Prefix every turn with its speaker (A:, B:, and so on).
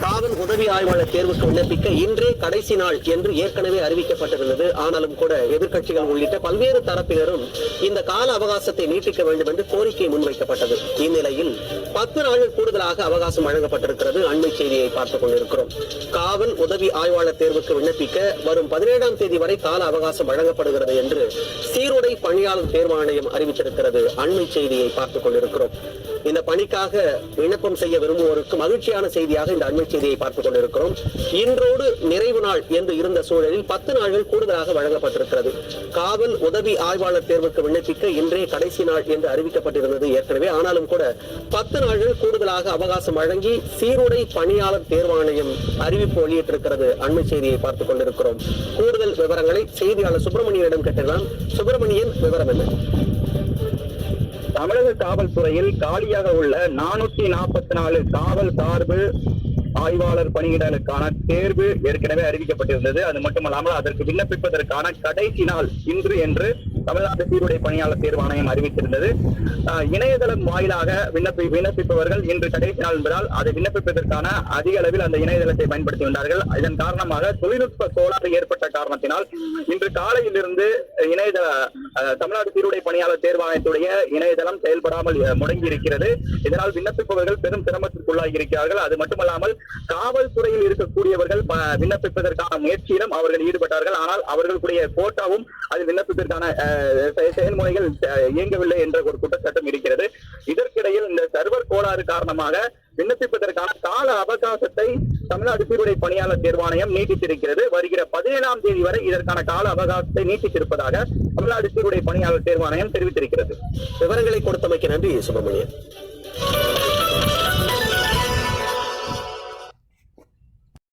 A: காவல் உதவி ஆய்வாளர் தேர்வுக்கு விண்ணப்பிக்க இன்றே கடைசி நாள் என்று ஏற்கனவே அறிவிக்கப்பட்டிருந்தது. ஆனாலும் கூட எதிர்கட்சிகள் உள்ளிட்ட பல்வேறு தரப்பினரும் இந்த கால அவகாசத்தை நீட்டிக்க வேண்டும் என்று கோரிக்கை முன்வைக்கப்பட்டது. இந்நிலையில் பத்து நாள் கூடுதலாக அவகாசம் வழங்கப்பட்டிருக்கிறது. அண்மை செய்தியை பார்த்துக் கொண்டிருக்கிறோம். காவல் உதவி ஆய்வாளர் தேர்வுக்கு விண்ணப்பிக்க வரும் பதினேழாம் தேதி வரை கால அவகாசம் வழங்கப்படுகிறது என்று சீருடை பணியாளர் தேர்வாணையம் அறிவித்திருக்கிறது. அண்மை செய்தியை பார்த்துக் கொண்டிருக்கிறோம். இந்த பணிக்காக விண்ணப்பம் செய்ய விரும்புவோருக்கு மகிழ்ச்சியான செய்தியாக இந்த அண்மை செய்தியை பார்த்துக் கொண்டிருக்கிறோம். இன்றோடு நிறைவு நாள் என்று இருந்த சூழலில் பத்து நாள்கள் கூடுதலாக வழங்கப்பட்டிருக்கிறது. காவல் உதவி ஆய்வாளர் தேர்வுக்கு விண்ணப்பிக்க இன்றே கடைசி நாள் என்று அறிவிக்கப்பட்டிருந்தது ஏற்கனவே. ஆனாலும் கூட பத்து நாள்கள் கூடுதலாக அவகாசம் வழங்கி சீருடை பணியாளர் தேர்வாணையம் அறிவிப்பு வெளியிட்டிருக்கிறது. அண்மை செய்தியை பார்த்துக் கொண்டிருக்கிறோம். கூடுதல் விவரங்களை செய்தியாளர் சுப்பிரமணியனிடம் கேட்டலாம் சுப்பிரமணியன் விவரம் என்ன?
B: தமிழக காவல்துறையில் காலியாக உள்ள நானூத்தி நாற்பத்தி நாலு காவல் சார்பு ஆய்வாளர் பணியிடங்களுக்கான தேர்வு ஏற்கனவே அறிவிக்கப்பட்டிருந்தது. அது மட்டுமல்லாமல் அதற்கு விண்ணப்பிப்பதற்கான கடைசி நாள் இன்று என்று தமிழ்நாடு சீருடை பணியாளர் தேர்வாணையம் அறிவித்திருந்தது. இணையதளம் வாயிலாக விண்ணப்பி விண்ணப்பிப்பவர்கள் இன்று கடைசி நாள் என்பதால் அதை விண்ணப்பிப்பதற்கான அதிக அளவில் அந்த இணையதளத்தை பயன்படுத்தி வந்தார்கள். இதன் காரணமாக தொழில்நுட்ப கோளாறு ஏற்பட்ட காரணத்தினால் இன்று காலையிலிருந்து இணையதள தமிழ்நாடு சீருடை பணியாளர் தேர்வாணையத்துடைய இணையதளம் செயல்படாமல் முடங்கி இருக்கிறது. இதனால் விண்ணப்பிப்பவர்கள் பெரும் சிரமத்திற்குள்ளாகி இருக்கிறார்கள். அது மட்டுமல்லாமல் காவல்துறையில் இருக்கக்கூடியவர்கள் விண்ணப்பிப்பதற்கான முயற்சியிலும் அவர்கள் ஈடுபட்டார்கள். ஆனால் அவர்களுடைய கோட்டாவும் அதில் விண்ணப்பிப்பதற்கான செயல்முறைகள் இயங்கவில்லை என்ற ஒரு குற்றச்சாட்டும் இருக்கிறது. இதற்கிடையில் இந்த சர்வர் கோளாறு காரணமாக விண்ணப்பிப்பதற்கான கால அவகாசத்தை தமிழ்நாடு சீருடை பணியாளர் தேர்வாணையம் நீட்டித்திருக்கிறது. வருகிற பதினேழாம் தேதி வரை இதற்கான கால அவகாசத்தை நீட்டித்திருப்பதாக தமிழ்நாடு சீருடை பணியாளர் தேர்வாணையம் தெரிவித்திருக்கிறது.
A: விவரங்களை கொடுத்தமைக்கு நன்றி சுப்பிரமணியன்.